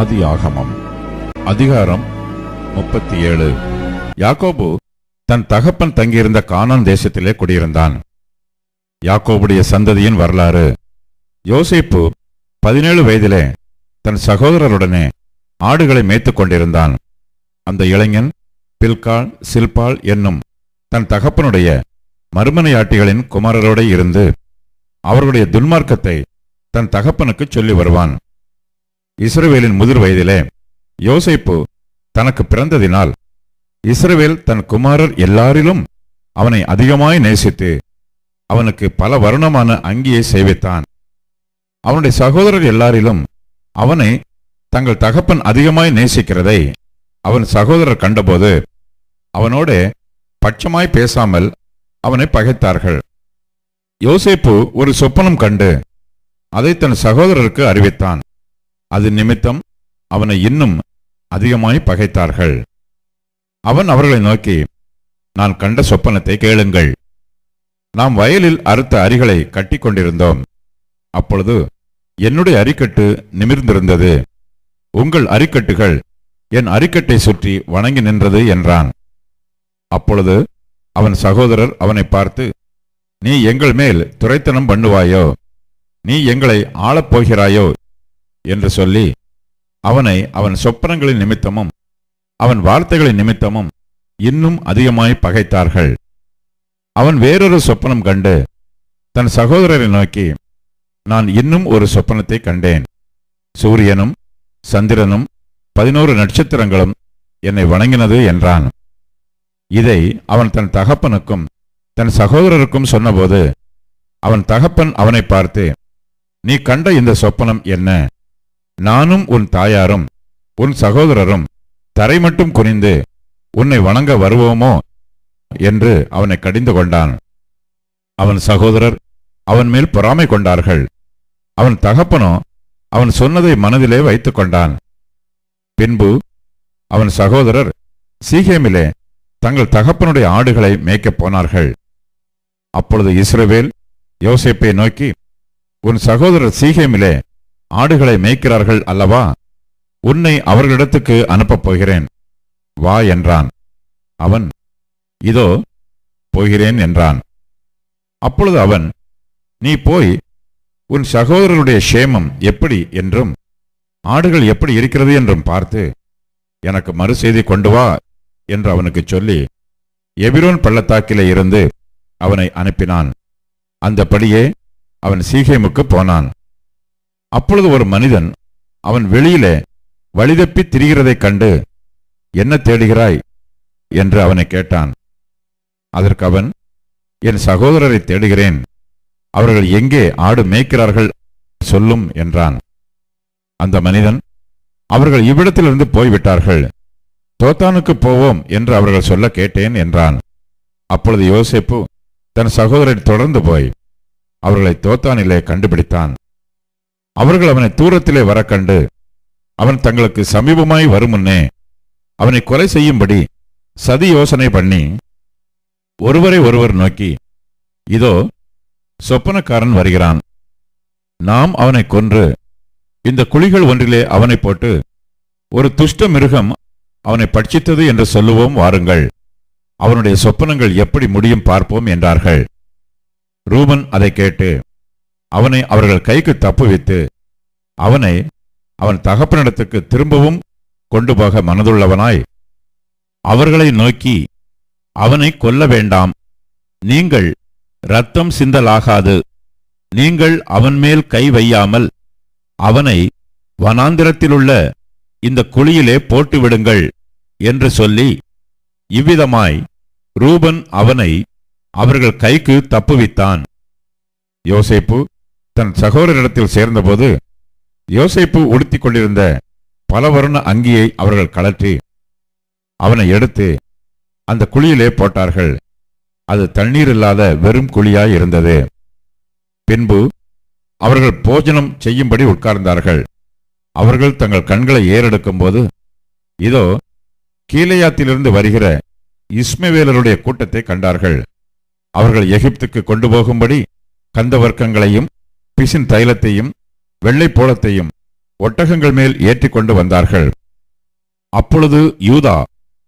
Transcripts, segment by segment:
ஆதி ஆகமம் அதிகாரம் முப்பத்தி ஏழு யாக்கோபு தன் தகப்பன் தங்கியிருந்த கானான் தேசத்திலே குடியிருந்தான். யாக்கோபுடைய சந்ததியின் வரலாறு. யோசிப்பு பதினேழு வயதிலே தன் சகோதரருடனே ஆடுகளை மேய்த்து கொண்டிருந்தான். அந்த இளைஞன் பில்கால் சில்பால் என்னும் தன் தகப்பனுடைய மறுமனையாட்டிகளின் குமாரரோட இருந்து அவர்களுடைய துன்மார்க்கத்தை தன் தகப்பனுக்கு சொல்லி வருவான். இஸ்ரவேலின் முதிர் வயதிலே யோசைப்பு தனக்கு பிறந்ததினால் இஸ்ரவேல் தன் குமாரர் எல்லாரிலும் அவனை அதிகமாய் நேசித்து அவனுக்கு பல வருணமான அங்கியை செய்வித்தான். அவனுடைய சகோதரர் எல்லாரிலும் அவனை தங்கள் தகப்பன் அதிகமாய் நேசிக்கிறதை அவன் சகோதரர் கண்டபோது அவனோட பட்சமாய் பேசாமல் அவனை பகைத்தார்கள். யோசேப்பு ஒரு சொப்பனம் கண்டு அதை தன் சகோதரருக்கு அறிவித்தான். அது நிமித்தம் அவனை இன்னும் அதிகமாய் பகைத்தார்கள். அவன் அவர்களை நோக்கி நான் கண்ட சொப்பனத்தை கேளுங்கள். நாம் வயலில் அறுத்த அரிகளை கட்டி கொண்டிருந்தோம் அப்பொழுது என்னுடைய அரிக்கட்டு நிமிர்ந்திருந்தது. உங்கள் அரிக்கட்டுகள் என் அரிக்கட்டை சுற்றி வணங்கி நின்றது என்றான். அப்பொழுது அவன் சகோதரர் அவனை பார்த்து நீ எங்கள் மேல் துரைத்தனம் பண்ணுவாயோ? நீ எங்களை ஆளப் போகிறாயோ? என்று சொல்லி அவனை அவன் சொப்பனங்களின் நிமித்தமும் அவன் வார்த்தைகளின் நிமித்தமும் இன்னும் அதிகமாய் பகைத்தார்கள். அவன் வேறொரு சொப்பனம் கண்டு தன் சகோதரரை நோக்கி நான் இன்னும் ஒரு சொப்பனத்தை கண்டேன். சூரியனும் சந்திரனும் பதினோரு நட்சத்திரங்களும் என்னை வணங்கினது என்றான். இதை அவன் தன் தகப்பனுக்கும் தன் சகோதரருக்கும் சொன்னபோது அவன் தகப்பன் அவனை பார்த்து நீ கண்ட இந்த சொப்பனம் என்ன? நானும் உன் தாயாரும் உன் சகோதரரும் தரை மட்டும் குனிந்து உன்னை வணங்க வருவோமோ? என்று அவனை கடிந்து கொண்டான். அவன் சகோதரர் அவன் மேல் பொறாமை கொண்டார்கள். அவன் தகப்பனோ அவன் சொன்னதை மனதிலே வைத்துக் கொண்டான். பின்பு அவன் சகோதரர் சீகேமிலே தங்கள் தகப்பனுடைய ஆடுகளை மேய்க்கப் போனார்கள். அப்பொழுது இஸ்ரவேல் யோசேப்பை நோக்கி உன் சகோதரர் சீகேமிலே ஆடுகளை மேய்க்கிறார்கள் அல்லவா? உன்னை அவர்களிடத்துக்கு அனுப்பப் போகிறேன். வா என்றான். அவன் இதோ போகிறேன் என்றான். அப்பொழுது அவன் நீ போய் உன் சகோதரருடைய சேமம் எப்படி என்றும் ஆடுகள் எப்படி இருக்கிறது என்றும் பார்த்து எனக்கு மறு செய்தி கொண்டு வா என்று அவனுக்கு சொல்லி எபிரோன் பள்ளத்தாக்கிலே இருந்து அவனை அனுப்பினான். அந்தபடியே அவன் சீகேமுக்கு போனான். அப்பொழுது ஒரு மனிதன் அவன் வெளியிலே வழிதப்பி திரிகிறதைக் கண்டு என்ன தேடுகிறாய்? என்று அவனை கேட்டான். அதற்கு அவன் என் சகோதரரை தேடுகிறேன். அவர்கள் எங்கே ஆடு மேய்க்கிறார்கள் சொல்லும் என்றான். அந்த மனிதன் அவர்கள் இவ்விடத்திலிருந்து போய்விட்டார்கள். தோத்தானுக்கு போவோம் என்று அவர்கள் சொல்ல கேட்டேன் என்றான். அப்பொழுது யோசேப்பு தன் சகோதரரை தொடர்ந்து போய் அவர்களை தோத்தானிலே கண்டுபிடித்தான். அவர்கள் அவனை தூரத்திலே வர கண்டு அவன் தங்களுக்கு சமீபமாய் வரும் முன்னே அவனை கொலை செய்யும்படி சதி யோசனை பண்ணி ஒருவரை ஒருவர் நோக்கி இதோ சொப்பனக்காரன் வருகிறான். நாம் அவனை கொன்று இந்த குழிகள் ஒன்றிலே அவனை போட்டு ஒரு துஷ்ட மிருகம் அவனை பட்சித்தது என்று சொல்லுவோம் வாருங்கள். அவனுடைய சொப்பனங்கள் எப்படி முடியும் பார்ப்போம் என்றார்கள். ரூபன் அதை கேட்டு அவனை அவர்கள் கைக்கு தப்புவித்து அவனை அவன் தகப்பனிடத்துக்கு திரும்பவும் கொண்டு போக மனதுள்ளவனாய் அவர்களை நோக்கி அவனை கொல்ல வேண்டாம். நீங்கள் இரத்தம் சிந்தலாகாது. நீங்கள் அவன் மேல் கை வையாமல் அவனை வனாந்திரத்திலுள்ள இந்த குழியிலே போட்டுவிடுங்கள் என்று சொல்லி இவ்விதமாய் ரூபன் அவனை அவர்கள் கைக்கு தப்புவித்தான். யோசேப்பு தன் சகோதரிடத்தில் சேர்ந்தபோது யோசைப்பு உடுத்திக் கொண்டிருந்த பல வருண அங்கியை அவர்கள் கழற்றி அவனை எடுத்து அந்த குழியிலே போட்டார்கள். அது தண்ணீர் இல்லாத வெறும் குழியாய் இருந்தது. பின்பு அவர்கள் போஜனம் செய்யும்படி உட்கார்ந்தார்கள். அவர்கள் தங்கள் கண்களை ஏறெடுக்கும்போது இதோ கீழையாத்திலிருந்து வருகிற இஸ்மவேலருடைய கூட்டத்தை கண்டார்கள். அவர்கள் எகிப்துக்கு கொண்டு போகும்படி கந்தவர்க்கங்களையும் பிசின் தைலத்தையும் வெள்ளை போலத்தையும் ஒட்டகங்கள் மேல் ஏற்றிக் கொண்டு வந்தார்கள். அப்பொழுது யூதா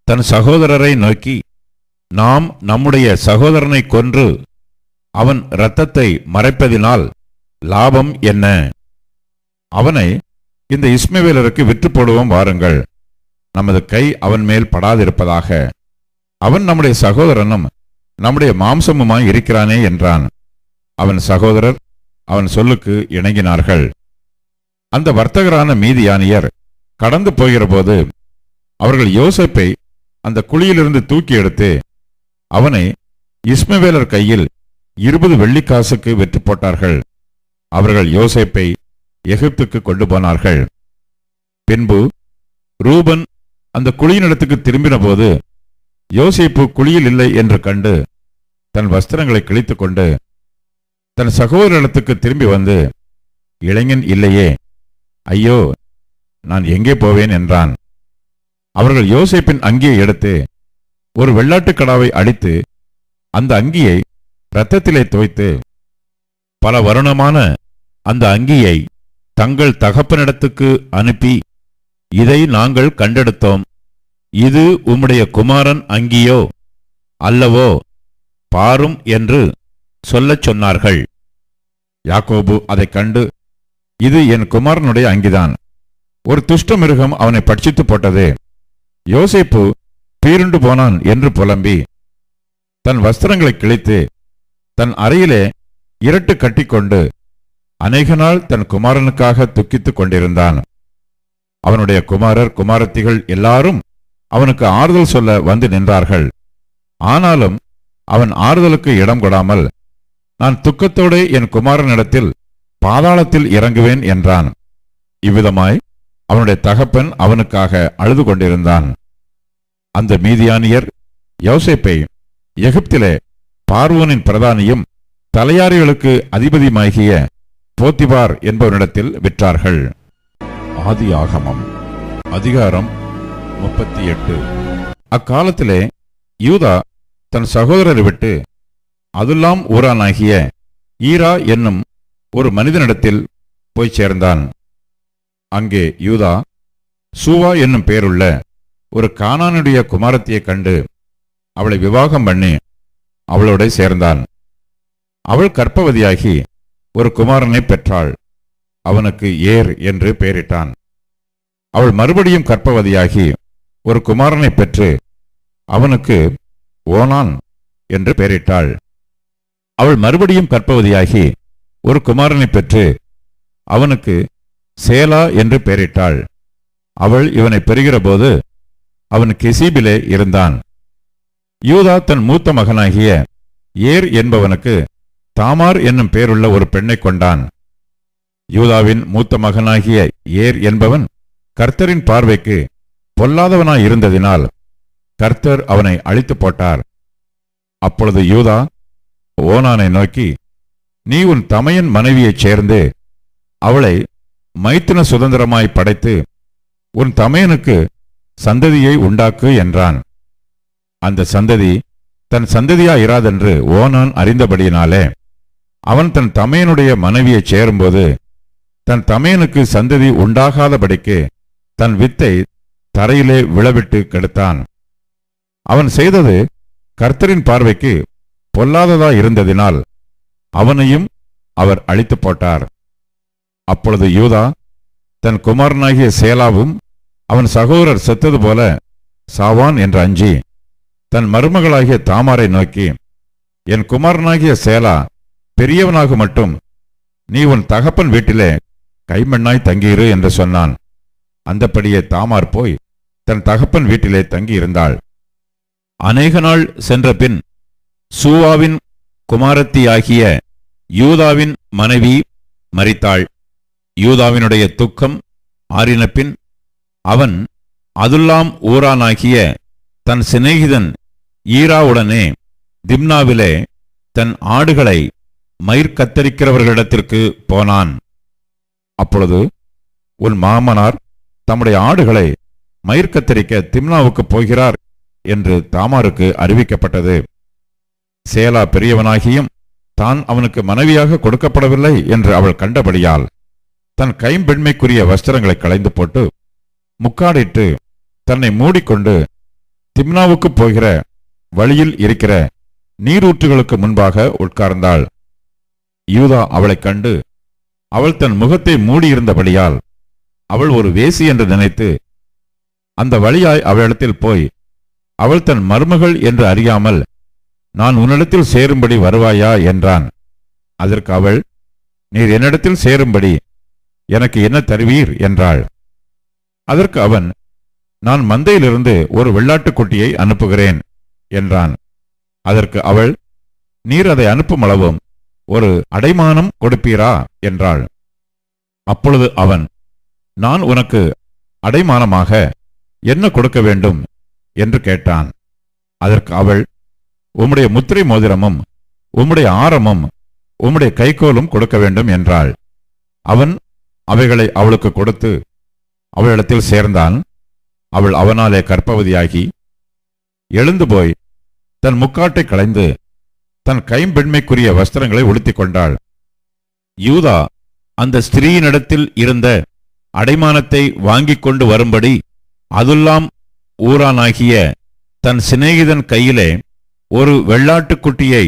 தன் சகோதரரை நோக்கி நாம் நம்முடைய சகோதரனை கொன்று அவன் இரத்தத்தை மறைப்பதினால் லாபம் என்ன? அவனை இந்த இஸ்மவேலருக்கு விற்று போடுவோம் வாருங்கள். நமது கை அவன் மேல் படாதிருப்பதாக. அவன் நம்முடைய சகோதரனும் நம்முடைய மாம்சமுமாய் இருக்கிறானே என்றான். அவன் சகோதரர் அவன் சொல்லுக்கு இணங்கினார்கள். அந்த வர்த்தகரான மீதியானியர் கடந்து போகிறபோது அவர்கள் யோசேப்பை அந்த குழியிலிருந்து தூக்கி எடுத்து அவனை இஸ்மவேலர் கையில் இருபது வெள்ளிக்காசுக்கு வெற்றி போட்டார்கள். அவர்கள் யோசேப்பை எகிப்துக்கு கொண்டு போனார்கள். பின்பு ரூபன் அந்த குழியினிடத்துக்கு திரும்பினபோது யோசேப்பு குழியில் இல்லை என்று கண்டு தன் வஸ்திரங்களை கிழித்துக் கொண்டு தன் சகோதரத்துக்கு திரும்பி வந்து இளைஞன் இல்லையே. ஐயோ நான் எங்கே போவேன்? என்றான். அவர்கள் யோசேப்பின் அங்கியை எடுத்து ஒரு வெள்ளாட்டுக் கடாவை அடித்து அந்த அங்கியை இரத்தத்திலே துவைத்து பல வருணமான அந்த அங்கியை தங்கள் தகப்பனிடத்துக்கு அனுப்பி இதை நாங்கள் கண்டெடுத்தோம். இது உம்முடைய குமாரன் அங்கியோ அல்லவோ பாரும் என்று சொல்லச் சொன்னார்கள். யாக்கோபு அதைக் கண்டு இது என் குமாரனுடைய அங்கிதான். ஒரு துஷ்ட மிருகம் அவனை பட்சித்து போட்டது. யோசேப்பு பீருண்டு போனான் என்று புலம்பி தன் வஸ்திரங்களை கிழித்து தன் அறையிலே இரட்டு கட்டிக்கொண்டு அநேக நாள் தன் குமாரனுக்காக துக்கித்துக் கொண்டிருந்தான். அவனுடைய குமாரர் குமாரத்திகள் எல்லாரும் அவனுக்கு ஆறுதல் சொல்ல வந்து நின்றார்கள். ஆனாலும் அவன் ஆறுதலுக்கு இடம் கொடாமல் நான் துக்கத்தோடு என் குமாரனிடத்தில் பாதாளத்தில் இறங்குவேன் என்றான். இவ்விதமாய் அவனுடைய தகப்பன் அவனுக்காக அழுது கொண்டிருந்தான் அந்த மீதியானியர் யோசேப்பை எகிப்திலே பார்வோனின் பிரதானியும் தலையாரிகளுக்கு அதிபதியுமாகிய போத்திபார் என்பவனிடத்தில் விற்றார்கள். ஆதி ஆகமம் அதிகாரம் முப்பத்தி எட்டு. அக்காலத்திலே யூதா தன் சகோதரரை விட்டு அதுல்லாம் ஊரானாகிய ஈரா என்னும் ஒரு மனிதனிடத்தில் போய் சேர்ந்தான். அங்கே யூதா சூவா என்னும் பெயருள்ள ஒரு கானானுடைய குமாரத்தியைக் கண்டு அவளை விவாகம் பண்ணி அவளோட சேர்ந்தான். அவள் கற்பவதியாகி ஒரு குமாரனை பெற்றாள். அவனுக்கு ஏர் என்று பெயரிட்டான். அவள் மறுபடியும் கற்பவதியாகி ஒரு குமாரனை பெற்று அவனுக்கு ஓனான் என்று பெயரிட்டாள். அவள் மறுபடியும் கற்பவதியாகி ஒரு குமாரனை பெற்று அவனுக்கு சேலா என்று பெயரிட்டாள். அவள் இவனை பெறுகிறபோது அவன் கெசீபிலே இருந்தான். யூதா தன் மூத்த மகனாகிய ஏர் என்பவனுக்கு தாமார் என்னும் பெயருள்ள ஒரு பெண்ணை கொண்டான். யூதாவின் மூத்த மகனாகிய ஏர் என்பவன் கர்த்தரின் பார்வைக்கு பொல்லாதவனாய் இருந்ததினால் கர்த்தர் அவனை அழித்து போட்டார். அப்பொழுது யூதா ஓனானை நோக்கி நீ உன் தமையன் மனைவியைச் சேர்ந்து அவளை மைத்தின சுதந்திரமாய் படைத்து உன் தமையனுக்கு சந்ததியை உண்டாக்கு என்றான். அந்த சந்ததி தன் சந்ததியாயிராதென்று ஓனான் அறிந்தபடியினாலே அவன் தன் தமையனுடைய மனைவியைச் சேரும்போது தன் தமையனுக்கு சந்ததி உண்டாகாதபடிக்கு தன் வித்தை தரையிலே விழவிட்டு கெடுத்தான். அவன் செய்தது கர்த்தரின் பார்வைக்கு பொல்லாததா இருந்ததினால் அவனையும் அவர் அழித்து போட்டார். அப்பொழுது யூதா தன் குமாரனாகிய சேலாவும் அவன் சகோதரர் செத்தது போல சாவான் என்று அஞ்சி தன் மருமகளாகிய தாமாரை நோக்கி என் குமாரனாகிய சேலா பெரியவனாக மட்டும் நீ உன் தகப்பன் வீட்டிலே கைமண்ணாய் தங்கியிரு என்று சொன்னான். அந்தப்படியே தாமார் போய் தன் தகப்பன் வீட்டிலே தங்கியிருந்தாள். அநேக நாள் சென்ற பின் சூவாவின் குமாரத்தியாகிய யூதாவின் மனைவி மறித்தாள் யூதாவினுடைய துக்கம் ஆறினபின் அவன் அதுல்லாம் ஊரானாகிய தன் சிநேகிதன் ஈராவுடனே திம்னாவிலே தன் ஆடுகளை மயிர் கத்தரிக்கிறவர்களிடத்திற்கு போனான். அப்பொழுது உன் மாமனார் தம்முடைய ஆடுகளை மயிர் கத்தரிக்க திம்னாவுக்கு போகிறார் என்று தாமாருக்கு அறிவிக்கப்பட்டது. சேலா பெரியவனாகியும் தான் அவனுக்கு மனைவியாக கொடுக்கப்படவில்லை என்று அவள் கண்டபடியால் தன் கைம்பெண்மைக்குரிய வஸ்திரங்களை களைந்து போட்டு முக்காடிட்டு தன்னை மூடிக்கொண்டு திம்னாவுக்கு போகிற வழியில் இருக்கிற நீரூற்றுகளுக்கு முன்பாக உட்கார்ந்தாள். யூதா அவளைக் கண்டு அவள் தன் முகத்தை மூடியிருந்தபடியால் அவள் ஒரு வேசி என்று நினைத்து அந்த வழியாய் அவளிடத்தில் போய் அவள் தன் மருமகள் என்று அறியாமல் நான் உன்னிடத்தில் சேரும்படி வருவாயா? என்றான். அதற்கு அவள் நீர் என்னிடத்தில் சேரும்படி எனக்கு என்ன தருவீர்? என்றாள். அதற்கு அவன் நான் மந்தையிலிருந்து ஒரு வெள்ளாட்டுக்குட்டியை அனுப்புகிறேன் என்றான். அதற்கு அவள் நீர் அதை அனுப்பும் அளவும் ஒரு அடைமானம் கொடுப்பீரா? என்றாள். அப்பொழுது அவன் நான் உனக்கு அடைமானமாக என்ன கொடுக்க வேண்டும்? என்று கேட்டான். அதற்கு அவள் உம்முடைய முத்திரை மோதிரமும் உம்முடைய ஆரமும் உம்முடைய கைக்கோலும் கொடுக்க வேண்டும் என்றாள். அவன் அவைகளை அவளுக்கு கொடுத்து அவளிடத்தில் சேர்ந்தான். அவள் அவனாலே கற்பவதியாகி எழுந்து போய் தன் முக்காட்டை களைந்து தன் கைம்பெண்மைக்குரிய வஸ்திரங்களை உடுத்திக் கொண்டாள். யூதா அந்த ஸ்திரீயினிடத்தில் இருந்த அடைமானத்தை வாங்கிக் கொண்டு வரும்படி அதுல்லாம் ஊரானாகிய தன் சிநேகிதன் கையிலே ஒரு வெள்ளாட்டுக்குட்டியை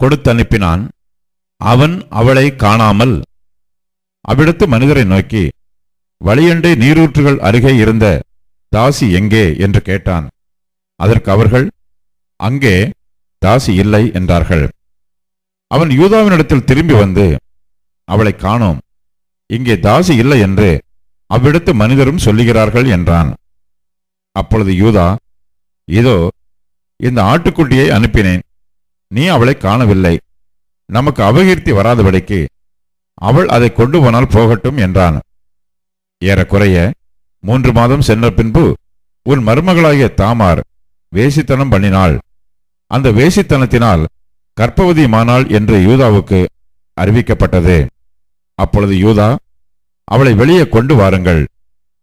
கொடுத்தனுப்பினான். அவன் அவளை காணாமல் அவ்விடத்து மனிதரை நோக்கி வழியண்டை நீரூற்றுகள் அருகே இருந்த தாசி எங்கே? என்று கேட்டான். அதற்கு அவர்கள் அங்கே தாசி இல்லை என்றார்கள். அவன் யூதாவினிடத்தில் திரும்பி வந்து அவளை காணோம். இங்கே தாசி இல்லை என்று அவ்விடத்து மனிதரும் சொல்லுகிறார்கள் என்றான். அப்பொழுது யூதா இதோ இந்த ஆட்டுக்குட்டியை அனுப்பினேன். நீ அவளை காணவில்லை. நமக்கு அபகீர்த்தி வராதபடிக்கு அவள் அதை கொண்டு போனால் போகட்டும் என்றான். ஏறக்குறைய மூன்று மாதம் சென்ற பின்பு உன் மருமகளாகிய தாமார் வேசித்தனம் பண்ணினாள். அந்த வேசித்தனத்தினால் மானாள் என்று யூதாவுக்கு அறிவிக்கப்பட்டது. அப்பொழுது யூதா அவளை வெளியே கொண்டு வாருங்கள்.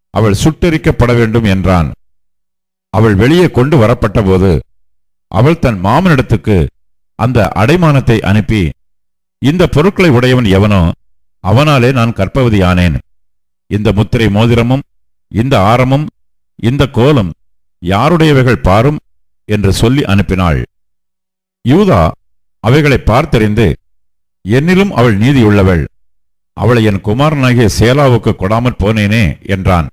அவள் சுட்டெரிக்கப்பட வேண்டும் என்றான். அவள் வெளியே கொண்டு வரப்பட்டபோது அவள் தன் மாமனிடத்துக்கு அந்த அடைமானத்தை அனுப்பி இந்த பொருட்களை உடையவன் எவனோ அவனாலே நான் கற்பவதியானேன். இந்த முத்திரை மோதிரமும் இந்த ஆரமும் இந்த கோலம் யாருடையவைகள் பாரும்? என்று சொல்லி அனுப்பினாள். யூதா அவைகளை பார்த்தறிந்து என்னிலும் அவள் நீதியுள்ளவள். அவளை என் குமாரனாகிய சேலாவுக்கு கொடாமற் போனேனே என்றான்.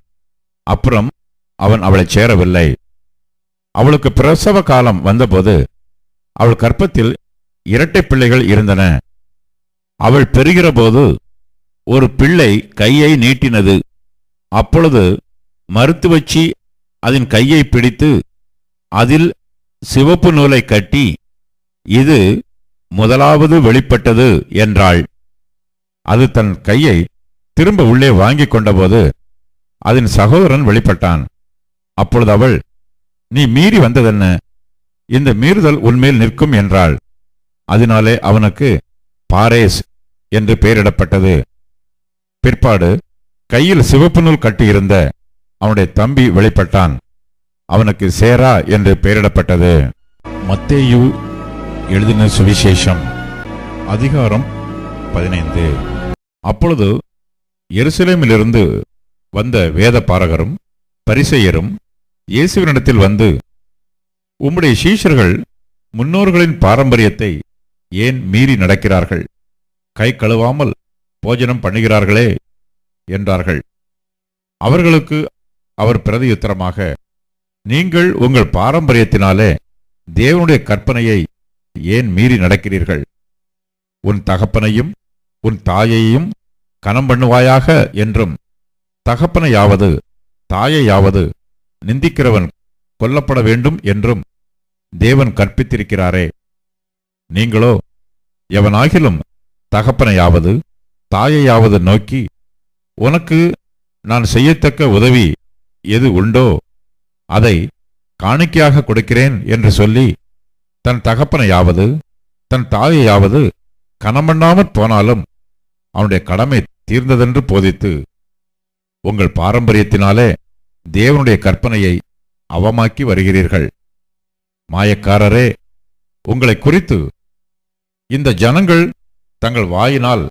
அப்புறம் அவன் அவளைச் சேரவில்லை. அவளுக்கு பிரசவ காலம் வந்தபோது அவள் கற்பத்தில் இரட்டை பிள்ளைகள் இருந்தன. அவள் பெறுகிறபோது ஒரு பிள்ளை கையை நீட்டினது. அப்பொழுது மருத்துவச்சி அதன் கையை பிடித்து அதில் சிவப்பு நூலை கட்டி இது முதலாவது வெளிப்பட்டது என்றாள். அது தன் கையை திரும்ப உள்ளே வாங்கிக் கொண்டபோது அதன் சகோதரன் வெளிப்பட்டான். அப்பொழுது அவள் நீ மீறி வந்ததென்ன? இந்த மீறுதல் உன்மேல் நிற்கும் என்றாள். அதனாலே அவனுக்கு பாரேஸ் என்று பெயரிடப்பட்டது. பிற்பாடு கையில் சிவப்பு நூல் கட்டியிருந்த அவனுடைய தம்பி வெளிப்பட்டான். அவனுக்கு சேரா என்று பெயரிடப்பட்டது. மத்தேயு எழுதின சுவிசேஷம் அதிகாரம் பதினைந்து. அப்பொழுது எருசலேமிலிருந்து வந்த வேத பாரகரும் பரிசெயரும் இயேசுவினிடத்தில் வந்து உம்முடைய சீஷர்கள் முன்னோர்களின் பாரம்பரியத்தை ஏன் மீறி நடக்கிறார்கள்? கை கழுவாமல் போஜனம் பண்ணுகிறார்களே என்றார்கள். அவர்களுக்கு அவர் பிரதியுத்தரமாக நீங்கள் உங்கள் பாரம்பரியத்தினாலே தேவனுடைய கற்பனையை ஏன் மீறி நடக்கிறீர்கள்? உன் தகப்பனையும் உன் தாயையும் கனம் பண்ணுவாயாக என்றும் தகப்பனையாவது தாயையாவது நிந்திக்கிறவன் கொல்லப்பட வேண்டும் என்றும் தேவன் கற்பித்திருக்கிறாரே. நீங்களோ எவனாகிலும் தகப்பனையாவது தாயையாவது நோக்கி உனக்கு நான் செய்யத்தக்க உதவி எது உண்டோ அதை காணிக்கையாக கொடுக்கிறேன் என்று சொல்லி தன் தகப்பனையாவது தன் தாயையாவது கனமண்ணாமற் போனாலும் அவனுடைய கடமை தீர்ந்ததென்று போதித்து உங்கள் பாரம்பரியத்தினாலே தேவனுடைய கற்பனையை அவமாக்கி வருகிறீர்கள். மாயக்காரரே உங்களை குறித்து இந்த ஜனங்கள் தங்கள் வாயினால்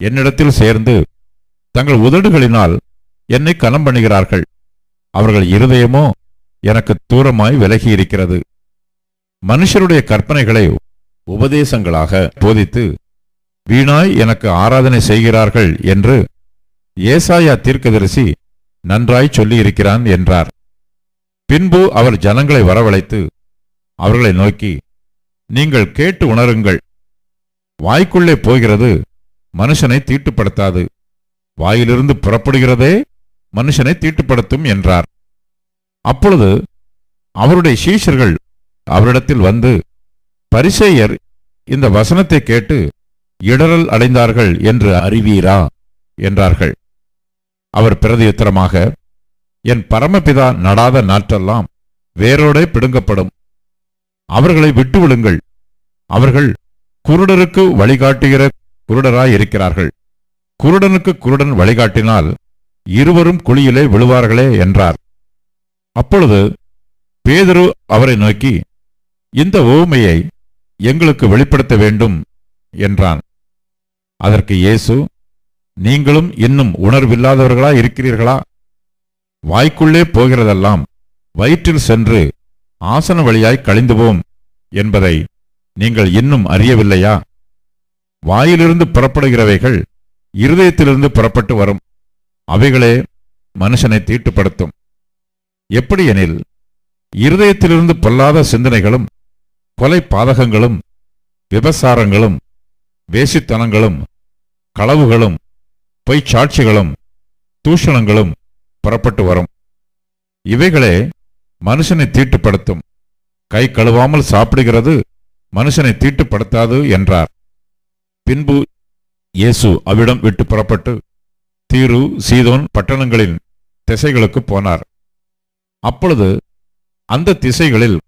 என்னிடத்தில் சேர்ந்து தங்கள் உதடுகளினால் என்னை கனம் பண்ணுகிறார்கள். அவர்கள் இருதயமோ எனக்கு தூரமாய் விலகி இருக்கிறது மனுஷருடைய கற்பனைகளை உபதேசங்களாக போதித்து வீணாய் எனக்கு ஆராதனை செய்கிறார்கள் என்று ஏசாயா தீர்க்கதரிசி நன்றாய் சொல்லியிருக்கிறான் என்றார். பின்பு அவர் ஜனங்களை வரவழைத்து அவர்களை நோக்கி நீங்கள் கேட்டு உணருங்கள். வாய்க்குள்ளே போகிறது மனுஷனை தீட்டுப்படுத்தாது. வாயிலிருந்து புறப்படுகிறதே மனுஷனை தீட்டுப்படுத்தும் என்றார். அப்பொழுது அவருடைய சீஷர்கள் அவரிடத்தில் வந்து பரிசேயர் இந்த வசனத்தை கேட்டு இடரல் அடைந்தார்கள் என்று அறிவீரா? என்றார்கள். அவர் பிரதியுத்தரமாக என் பரமபிதா நடாத நாற்றெல்லாம் வேரோடே பிடுங்கப்படும். அவர்களை விட்டுவிடுங்கள் அவர்கள் குருடருக்கு வழிகாட்டுகிற குருடராயிருக்கிறார்கள். குருடனுக்கு குருடன் வழிகாட்டினால் இருவரும் குழியிலே விழுவார்களே என்றார். அப்பொழுது பேதுரு அவரை நோக்கி இந்த ஓமையை எங்களுக்கு வெளிப்படுத்த வேண்டும் என்றான். அதற்கு இயேசு நீங்களும் இன்னும் உணர்வில்லாதவர்களா இருக்கிறீர்களா? வாய்க்குள்ளே போகிறதெல்லாம் வயிற்றில் சென்று ஆசன வழியாய் கழிந்துவோம் என்பதை நீங்கள் இன்னும் அறியவில்லையா? வாயிலிருந்து புறப்படுகிறவைகள் இருதயத்திலிருந்து புறப்பட்டு வரும். அவைகளே மனுஷனை தீட்டுப்படுத்தும். எப்படி எனில் இருதயத்திலிருந்து பொல்லாத சிந்தனைகளும் கொலை பாதகங்களும் விபசாரங்களும் வேசித்தனங்களும் களவுகளும் பொய்ச்சாட்சிகளும் தூஷணங்களும் புறப்பட்டு வரும். இவைகளே மனுஷனை தீட்டுப்படுத்தும். கை கழுவாமல் சாப்பிடுகிறது மனுஷனை தீட்டுப்படுத்தாது என்றார். பின்பு இயேசு அவ்விடம் விட்டு புறப்பட்டு தீரு சீதோன் பட்டணங்களின் திசைகளுக்கு போனார். அப்பொழுது அந்த திசைகளில்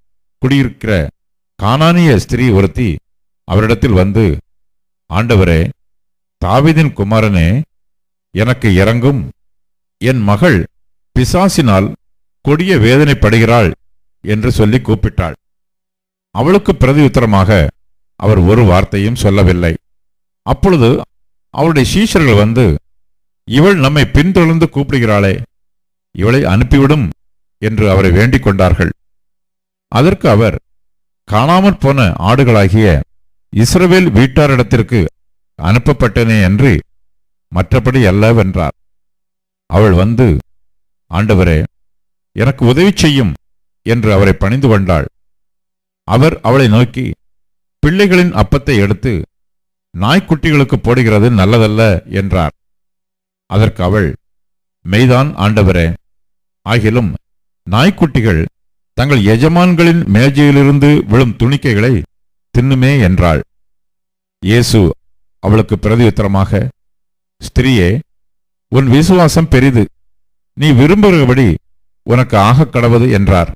குடியிருக்கிற கானானிய ஸ்திரீ ஒருத்தி அவரிடத்தில் வந்து ஆண்டவரே தாவிதின் குமாரனே எனக்கு இறங்கும் என் மகள் பிசாசினால் கொடிய வேதனைப்படுகிறாள் என்று சொல்லி கூப்பிட்டாள். அவளுக்கு பிரதியுத்தரமாக அவர் ஒரு வார்த்தையும் சொல்லவில்லை. அப்பொழுது அவருடைய சீஷர்கள் வந்து இவள் நம்மை பின்தொடர்ந்து கூப்பிடுகிறாளே இவளை அனுப்பிவிடும் என்று அவரை வேண்டிக் கொண்டார்கள். அதற்கு அவர் காணாமற் போன ஆடுகளாகிய இஸ்ரவேல் வீட்டாரிடத்திற்கு அனுப்பப்பட்டனே என்று மற்றபடி அல்லவென்றார். அவள் வந்து ஆண்டவரே எனக்கு உதவி செய்யும் என்று அவரை பணிந்து கொண்டாள். அவர் அவளை நோக்கி பிள்ளைகளின் அப்பத்தை எடுத்து நாய்க்குட்டிகளுக்கு போடுகிறது நல்லதல்ல என்றார். அதற்கு அவள் மெய்தான் ஆண்டவரே ஆகிலும் நாய்க்குட்டிகள் தங்கள் எஜமான்களின் மேஜையிலிருந்து விழும் துணிக்கைகளை தின்னுமே என்றாள். இயேசு அவளுக்கு பிரதியுத்தரமாக ஸ்திரியே உன் விசுவாசம் பெரிது. நீ விரும்புகிறபடி உனக்கு ஆகக் கடவது என்றார்.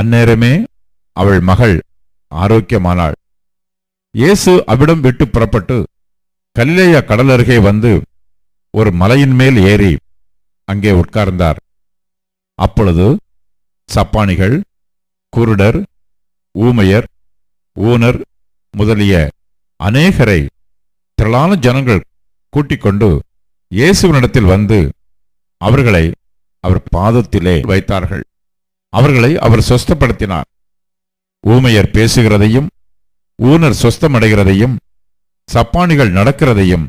அந்நேரமே அவள் மகள் ஆரோக்கியமானாள். இயேசு அவ்விடம் விட்டு புறப்பட்டு கலிலேயா கடல் அருகே வந்து ஒரு மலையின் மேல் ஏறி அங்கே உட்கார்ந்தார். அப்பொழுது சப்பானிகள் குருடர் ஊமையர் ஊனர் முதலிய அநேகரை திரளான ஜனங்கள் கூட்டிக் கொண்டு இயேசுவினிடத்தில் வந்து அவர்களை அவர் பாதத்திலே வைத்தார்கள். அவர்களை அவர் சொஸ்தப்படுத்தினார். ஊமையர் பேசுகிறதையும் ஊனர் சொஸ்தமடைகிறதையும் சப்பானிகள் நடக்கிறதையும்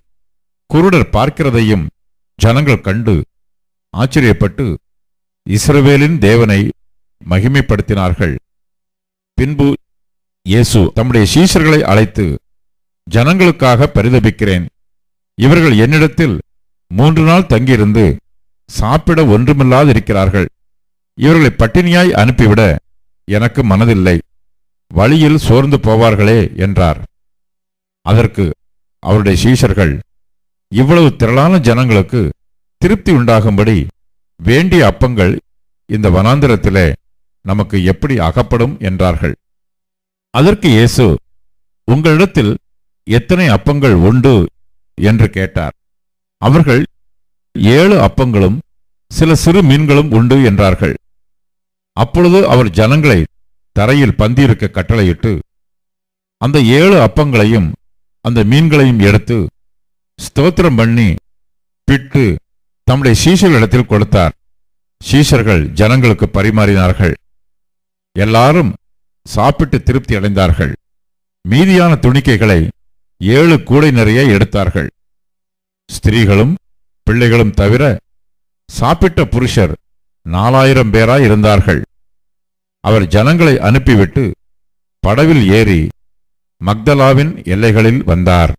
குருடர் பார்க்கிறதையும் ஜனங்கள் கண்டு ஆச்சரியப்பட்டு இஸ்ரவேலின் தேவனை மகிமைப்படுத்தினார்கள். பின்பு இயேசு தம்முடைய சீஷர்களை அழைத்து ஜனங்களுக்காக பரிதபிக்கிறேன். இவர்கள் என்னிடத்தில் மூன்று நாள் தங்கியிருந்து சாப்பிட ஒன்றுமில்லாதிருக்கிறார்கள். இவர்களை பட்டினியாய் அனுப்பிவிட எனக்கு மனதில்லை. வழியில் சோர்ந்து போவார்களே என்றார். அதற்கு அவருடைய சீஷர்கள் இவ்வளவு திரளான ஜனங்களுக்கு திருப்தி உண்டாகும்படி வேண்டிய அப்பங்கள் இந்த வனாந்திரத்திலே நமக்கு எப்படி அகப்படும்? என்றார்கள். அதற்கு இயேசு உங்களிடத்தில் எத்தனை அப்பங்கள் உண்டு என்று கேட்டார். அவர்கள் ஏழு அப்பங்களும் சில சிறு மீன்களும் உண்டு என்றார்கள். அப்பொழுது அவர் ஜனங்களை தரையில் பந்தியிருக்க கட்டளையிட்டு அந்த ஏழு அப்பங்களையும் அந்த மீன்களையும் எடுத்து ஸ்தோத்திரம் பண்ணி பிட்டு தம்முடைய சீஷர்களிடத்தில் கொடுத்தார். சீஷர்கள் ஜனங்களுக்கு பரிமாறினார்கள். எல்லாரும் சாப்பிட்டு திருப்தி அடைந்தார்கள். மீதியான துணிக்கைகளை ஏழு கூடை நிறைய எடுத்தார்கள். ஸ்திரீகளும் பிள்ளைகளும் தவிர சாப்பிட்ட புருஷர் நாலாயிரம் பேராய் இருந்தார்கள். அவர் ஜனங்களை அனுப்பிவிட்டு படவில் ஏறி மக்தலாவின் எல்லைகளில் வந்தார்.